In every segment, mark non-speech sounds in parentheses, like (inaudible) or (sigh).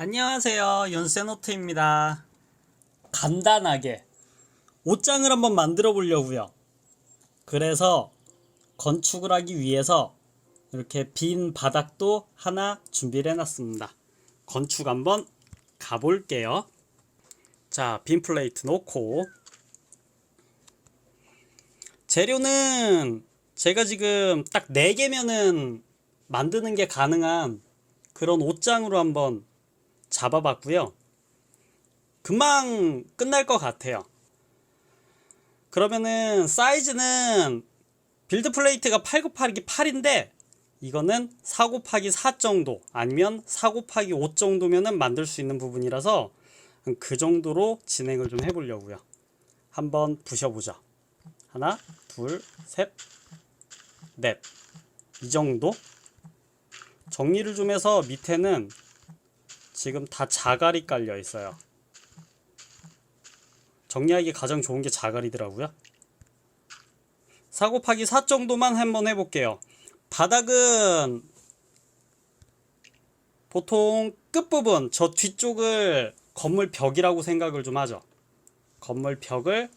안녕하세요. 윤세노트입니다. 간단하게 옷장을 한번 만들어 보려고요. 그래서 건축을 하기 위해서 이렇게 빈 바닥도 하나 준비를 해놨습니다. 건축 한번 가볼게요. 자, 빈 플레이트 놓고 재료는 제가 지금 딱 4개면은 만드는 게 가능한 그런 옷장으로 한번 잡아봤고요. 금방 끝날 것 같아요. 그러면은 사이즈는 빌드 플레이트가 8 곱하기 8인데 이거는 4 곱하기 4 정도 아니면 4 곱하기 5 정도면은 만들 수 있는 부분이라서 그 정도로 진행을 좀 해보려고요. 한번 부셔보자. 하나, 둘, 셋, 넷. 이 정도? 정리를 좀 해서 밑에는 지금 다 자갈이 깔려 있어요. 정리하기 가장 좋은 게 자갈이더라고요. 4 곱하기 4 정도만 한번 해볼게요. 바닥은 보통 끝부분, 저 뒤쪽을 건물 벽이라고 생각을 좀 하죠. 건물 벽을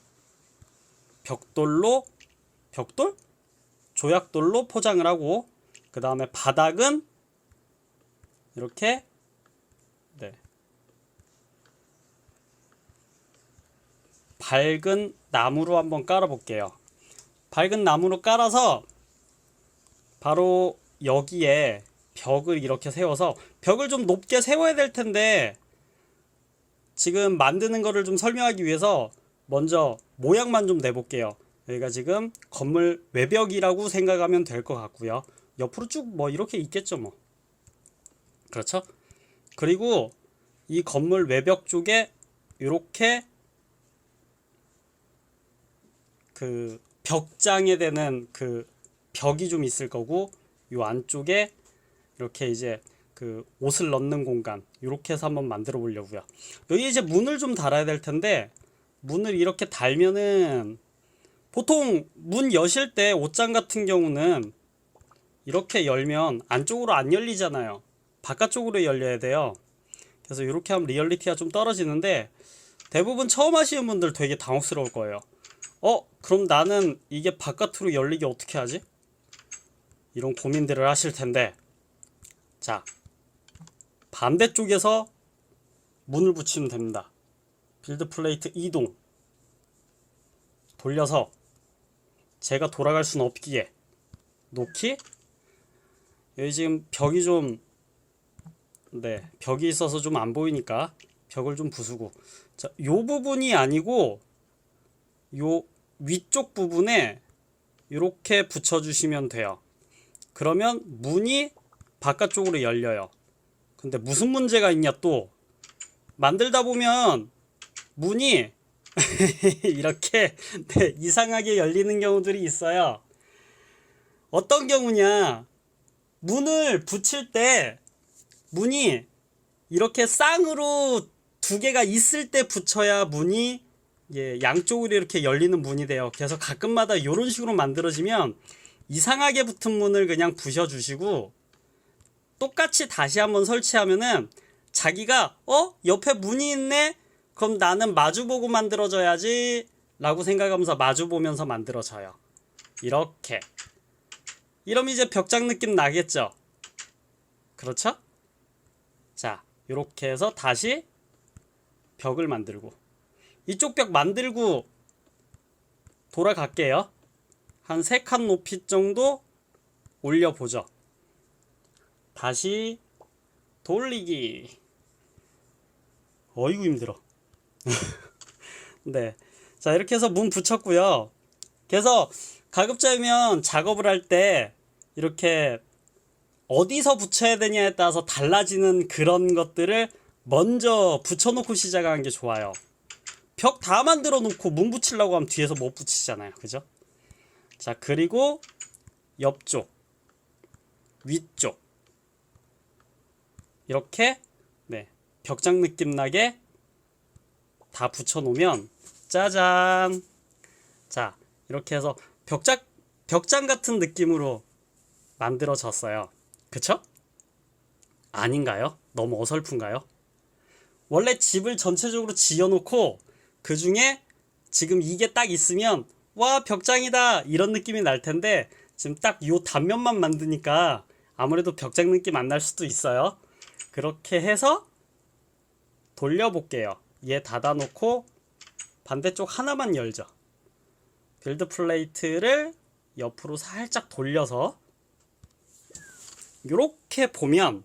벽돌로, 벽돌? 조약돌로 포장을 하고, 그 다음에 바닥은 이렇게 네. 밝은 나무로 한번 깔아 볼게요. 밝은 나무로 깔아서 바로 여기에 벽을 이렇게 세워서 벽을 좀 높게 세워야 될 텐데 지금 만드는 거를 좀 설명하기 위해서 먼저 모양만 좀 내볼게요. 여기가 지금 건물 외벽이라고 생각하면 될 것 같고요. 옆으로 쭉 뭐 이렇게 있겠죠 뭐. 그렇죠? 그리고 이 건물 외벽 쪽에 이렇게 그 벽장에 되는 그 벽이 좀 있을 거고 요 안쪽에 이렇게 이제 그 옷을 넣는 공간 이렇게 해서 한번 만들어 보려고요. 여기 이제 문을 좀 달아야 될 텐데 문을 이렇게 달면은 보통 문 여실 때 옷장 같은 경우는 이렇게 열면 안쪽으로 안 열리잖아요. 바깥쪽으로 열려야 돼요. 그래서 이렇게 하면 리얼리티가 좀 떨어지는데 대부분 처음 하시는 분들 되게 당혹스러울 거예요. 어? 그럼 나는 이게 바깥으로 열리게 어떻게 하지? 이런 고민들을 하실 텐데 자 반대쪽에서 문을 붙이면 됩니다. 빌드 플레이트 이동 돌려서 제가 돌아갈 수는 없기에 놓기 여기 지금 벽이 좀 네, 벽이 있어서 좀 안 보이니까 벽을 좀 부수고 자, 요 부분이 아니고 요 위쪽 부분에 이렇게 붙여 주시면 돼요. 그러면 문이 바깥쪽으로 열려요. 근데 무슨 문제가 있냐 또 만들다 보면 문이 (laughs) 이렇게 네, 이상하게 열리는 경우들이 있어요. 어떤 경우냐? 문을 붙일 때 문이 이렇게 쌍으로 두 개가 있을 때 붙여야 문이 예, 양쪽으로 이렇게 열리는 문이 돼요. 그래서 가끔마다 이런 식으로 만들어지면 이상하게 붙은 문을 그냥 부셔주시고 똑같이 다시 한번 설치하면은 자기가 어 옆에 문이 있네 그럼 나는 마주보고 만들어져야지 라고 생각하면서 마주보면서 만들어져요. 이렇게 이러면 이제 벽장 느낌 나겠죠? 그렇죠? 자, 이렇게 해서 다시 벽을 만들고 이쪽 벽 만들고 돌아갈게요. 한세칸 높이 정도 올려보죠. 다시 돌리기. 어이구 힘들어. (laughs) 네. 자, 이렇게 해서 문 붙였고요. 그래서 가급적이면 작업을 할 때 이렇게 어디서 붙여야 되냐에 따라서 달라지는 그런 것들을 먼저 붙여놓고 시작하는 게 좋아요. 벽 다 만들어 놓고 문 붙이려고 하면 뒤에서 못 붙이잖아요. 그죠? 자, 그리고 옆쪽, 위쪽. 이렇게, 네, 벽장 느낌 나게 다 붙여 놓으면, 짜잔! 자, 이렇게 해서 벽장, 벽장 같은 느낌으로 만들어졌어요. 그쵸? 아닌가요? 너무 어설픈가요? 원래 집을 전체적으로 지어놓고 그 중에 지금 이게 딱 있으면 와 벽장이다 이런 느낌이 날 텐데 지금 딱 요 단면만 만드니까 아무래도 벽장 느낌 안 날 수도 있어요. 그렇게 해서 돌려볼게요. 얘 닫아놓고 반대쪽 하나만 열죠. 빌드 플레이트를 옆으로 살짝 돌려서 이렇게 보면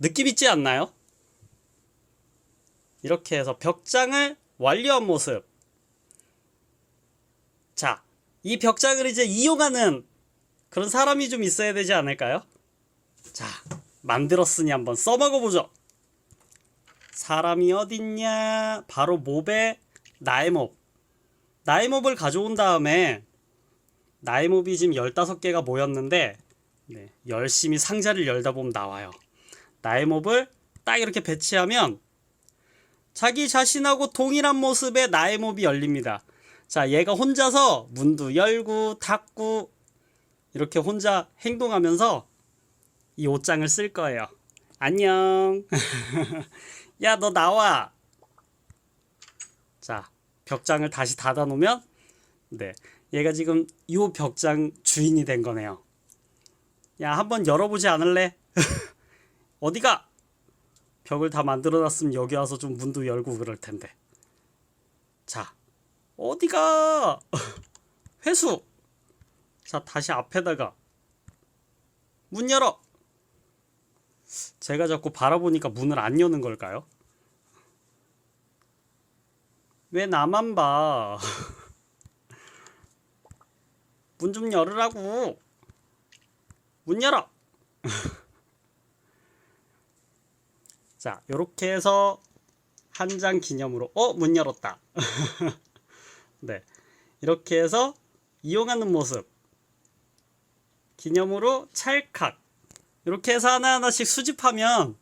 느낌 있지 않나요? 이렇게 해서 벽장을 완료한 모습. 자, 이 벽장을 이제 이용하는 그런 사람이 좀 있어야 되지 않을까요? 자, 만들었으니 한번 써먹어 보죠. 사람이 어딨냐? 바로 몹에 나의 몹. 나의 몹을 가져온 다음에 나의 몹이 지금 15개가 모였는데 네, 열심히 상자를 열다 보면 나와요. 나의 몹을 딱 이렇게 배치하면 자기 자신하고 동일한 모습의 나의 몹이 열립니다. 자, 얘가 혼자서 문도 열고 닫고 이렇게 혼자 행동하면서 이 옷장을 쓸 거예요. 안녕. (laughs) 야, 너 나와. 자, 벽장을 다시 닫아 놓으면 네. 얘가 지금 이 벽장 주인이 된 거네요. 야, 한번 열어보지 않을래? (laughs) 어디가? 벽을 다 만들어 놨으면 여기 와서 좀 문도 열고 그럴 텐데. 자, 어디가? (laughs) 회수! 자, 다시 앞에다가 문 열어! 제가 자꾸 바라보니까 문을 안 여는 걸까요? 왜 나만 봐? (laughs) 문 좀 열으라고! 문 열어! (laughs) 자, 요렇게 해서 한 장 기념으로 어, 문 열었다. (laughs) 네. 이렇게 해서 이용하는 모습 기념으로 찰칵 이렇게 해서 하나하나씩 수집하면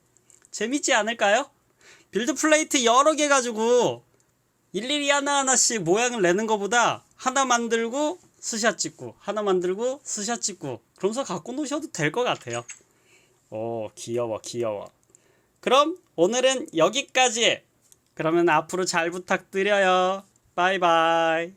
재밌지 않을까요? 빌드 플레이트 여러 개 가지고 일일이 하나하나씩 모양을 내는 것보다 하나 만들고 스샷 찍고 하나 만들고 스샷 찍고 그러면서 갖고 노셔도 될 것 같아요. 오 귀여워 귀여워. 그럼 오늘은 여기까지. 그러면 앞으로 잘 부탁드려요. 바이바이.